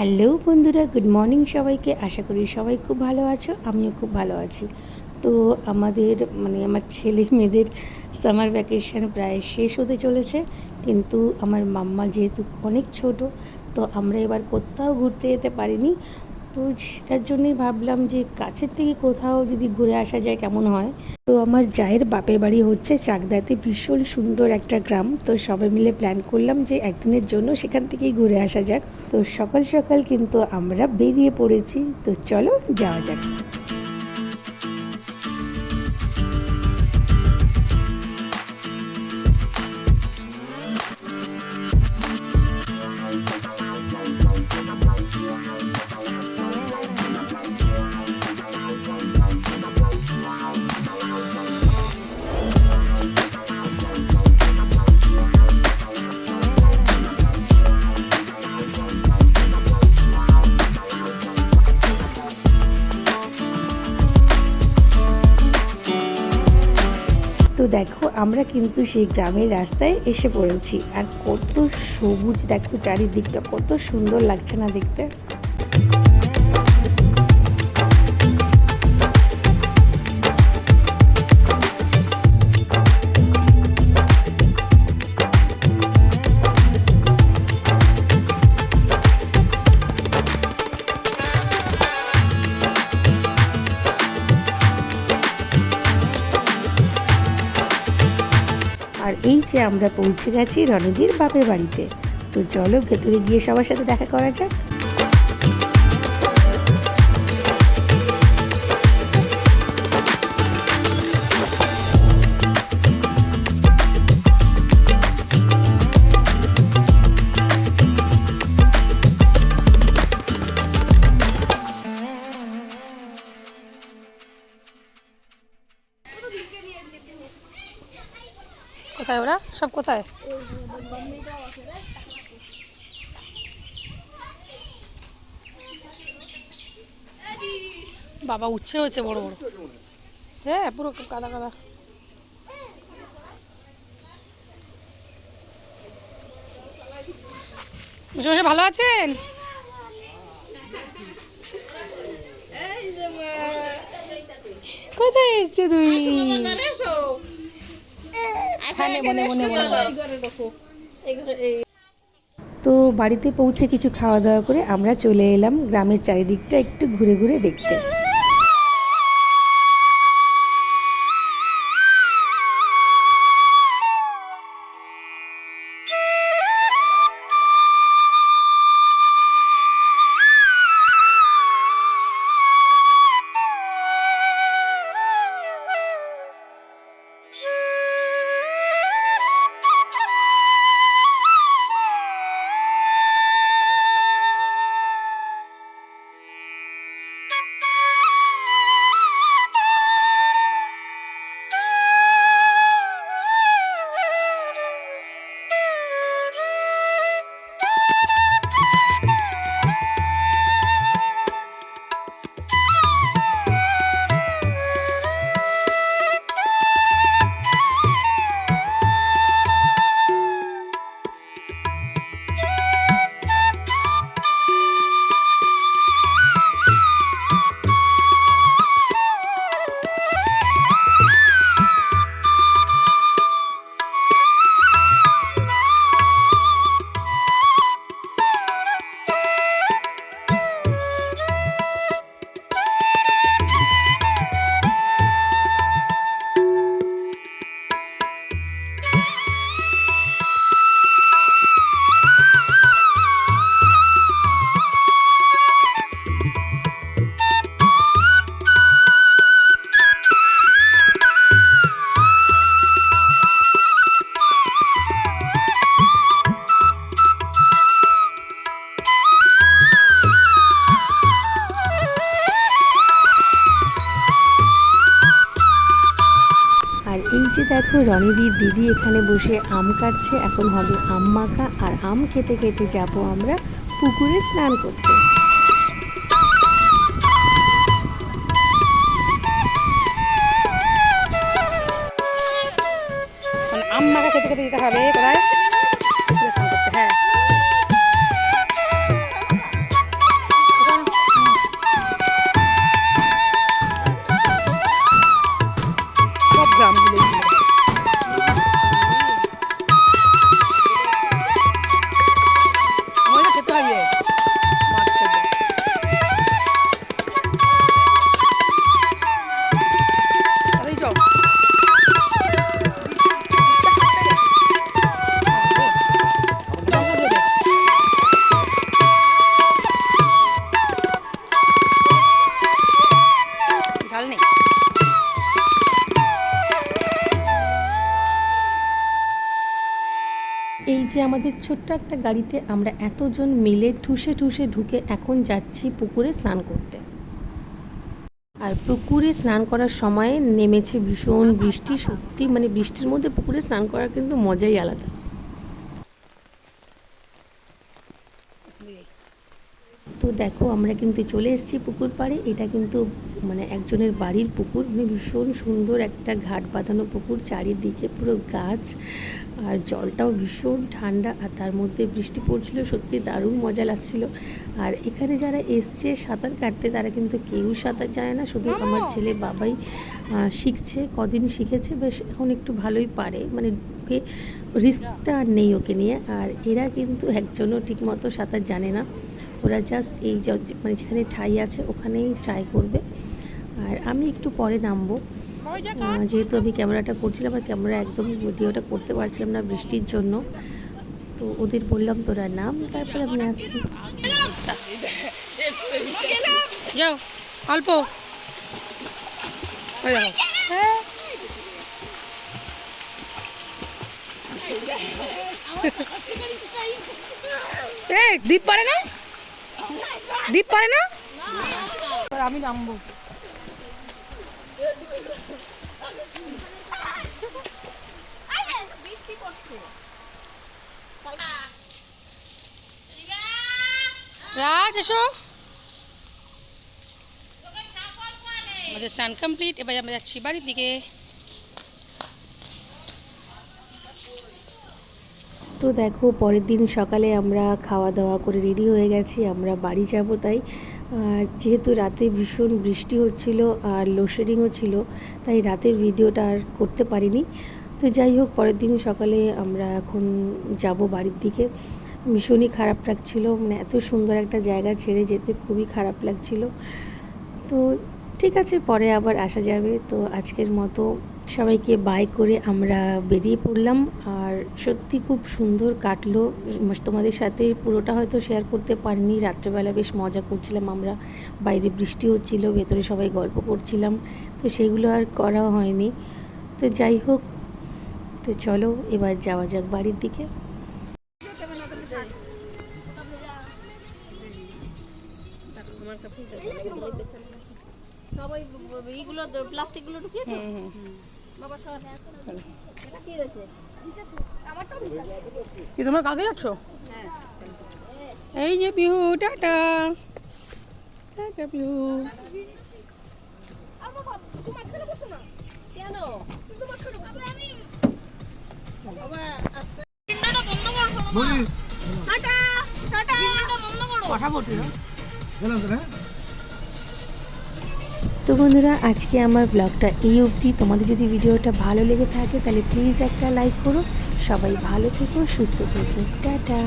Hello বন্ধুরা, good morning সবাইকে। আশা করি সবাই খুব ভালো আছো, আমিও খুব ভালো আছি। তো আমাদের মানে আমার ছেলে মেয়েদের সামার ভ্যাকেশন প্রায় শেষ হতে চলেছে, কিন্তু আমার মাম্মা যেহেতু অনেক ছোট, তো আমরা এবার কোথাও ঘুরতে যেতে পারিনি। তো সেটার জন্যই ভাবলাম যে কাছের থেকে কোথাও যদি ঘুরে আসা যায় কেমন হয়? তো আমার জায়ের বাপের বাড়ি হচ্ছে চাকদাতে ভীষণ সুন্দর একটা গ্রাম। তো সবাই মিলে প্ল্যান করলাম যে একদিনের জন্য সেখান থেকেই ঘুরে আসা যাক। তো সকাল সকাল কিন্তু আমরা বেরিয়ে পড়েছি। তো চলো যাওয়া যাক। তো দেখো, আমরা কিন্তু সেই গ্রামের রাস্তায় এসে পড়েছি। আর কত সবুজ, দেখো চারিদিকটা, কত সুন্দর লাগছে না দেখতে। যে আমরা পৌঁছে গেছি রণদীর বাপের বাড়িতে। তো চলো ভেতরে গিয়ে সবার সাথে দেখা করা যাক। কোথায় ওরা? সব কোথায়? বাবা উচ্ছে হয়েছে, বড় বড়। হ্যাঁ পুরো কাদা কাদা। বসে ভালো আছেন? কোথায় এসছে তুই? হ্যাঁ, মনে মনে মনে। তো বাড়িতে পৌঁছে কিছু খাওয়া দাওয়া করে আমরা চলে এলাম গ্রামের চারিদিকটা একটু ঘুরে ঘুরে দেখতে। দেখো রনিদির দিদি এখানে বসে আম কাটছে। এখন হবে আম মাখা আর আম খেতে খেতে যাব আমরা পুকুরে স্নান করতে। মানে আম মাখা খেতে খেতে যেতে হবে, কোথায়? এই যে আমাদের ছোট্ট একটা গাড়িতে আমরা এতজন মিলে ঠুসে ঠুসে ঢুকে এখন যাচ্ছি পুকুরে স্নান করতে। আর পুকুরে স্নান করার সময় নেমেছে ভীষণ বৃষ্টি, সত্যি মানে বৃষ্টির মধ্যে পুকুরে স্নান করার কিন্তু মজাই আলাদা। তো দেখো আমরা কিন্তু চলে এসেছি পুকুর পাড়ে। এটা কিন্তু মানে একজনের বাড়ির পুকুর। মানে ভীষণ সুন্দর একটা ঘাট বাঁধানো পুকুর চারিদিকে পুরো গাছ আর জলটাও ভীষণ ঠান্ডা আর তার মধ্যে বৃষ্টি পড়ছিল সত্যি দারুণ মজা লাগছিল। আর এখানে যারা এসছে সাঁতার কাটতে তারা কিন্তু কেউ সাঁতার জানে না। শুধু আমার ছেলে বাবাই শিখছে কদিন শিখেছে বেশ এখন একটু ভালোই পারে। মানে ওকে রিস্কটা আর নেই ওকে নিয়ে। আর এরা কিন্তু একজনও ঠিকমতো সাঁতার জানে না। ওরা জাস্ট এই মানে যেখানে ঠাই আছে ওখানেই ট্রাই করবে। আর আমি একটু পরে নামবো। যেহেতু আমি ক্যামেরাটা করছিলাম আর ক্যামেরা একদম ভিডিওটা করতে পারছিলাম না বৃষ্টির জন্য। তো ওদের বললাম তোরা নাম তারপরে আমি আসছি। যাও অল্প। এ দীপ পারে না? দীপ পারে না? আমি নামবো। রাজ এসো। আমাদের স্নান কমপ্লিট এবার আমরা যাচ্ছি বাড়ির দিকে। তো দেখো, পরের দিন সকালে আমরা খাওয়া দাওয়া করে রেডি হয়ে গেছি, আমরা বাড়ি যাব তাই। যেহেতু রাতে ভীষণ বৃষ্টি হচ্ছিল আর লোডশেডিংও ছিল, তাই রাতের ভিডিওটা আর করতে পারিনি। তো যাই হোক, পরের দিন সকালে আমরা এখন যাব বাড়ির দিকে। ভীষণই খারাপ লাগছিল মানে এত সুন্দর একটা জায়গা ছেড়ে যেতে খুবই খারাপ লাগছিল। তো ঠিক আছে, পরে আবার আসা যাবে। তো আজকের মতো সবাইকে বাই করে আমরা বেরিয়ে পড়লাম। আর সত্যি খুব সুন্দর কাটলো। তোমাদের সাথে পুরোটা হয়তো শেয়ার করতে পারিনি। রাত্রেবেলা বেশ মজা করছিলাম আমরা। বাইরে বৃষ্টি হচ্ছিল ভেতরে সবাই গল্প করছিলাম। তো সেগুলো আর করা হয়নি। তো যাই হোক তো চলো এবার যাওয়া যাক বাড়ির দিকে। সবাই এইগুলো প্লাস্টিকগুলো ঢুকিয়েছো? বাবা সব এটা কি তোমরা কালকে যাচ্ছ? এই যে পিহু টাটা। টাটা পিহু। আর বাবা তুমি মাঝখানে বসো না কেন তুমি মাঝখানে বসো আমি বাবা আস্তে ভিডিওটা বন্ধ করো শোনো মা টাটা টাটা। ভিডিওটা বন্ধ করো। কথা বলছিল তো বন্ধুরা, আজকে আমার ব্লগটা এই অবধি। তোমাদের যদি ভিডিওটা ভালো লেগে থাকে, তাহলে প্লিজ একটা লাইক করো। সবাই ভালো থেকো, সুস্থ থেকো। টাটা।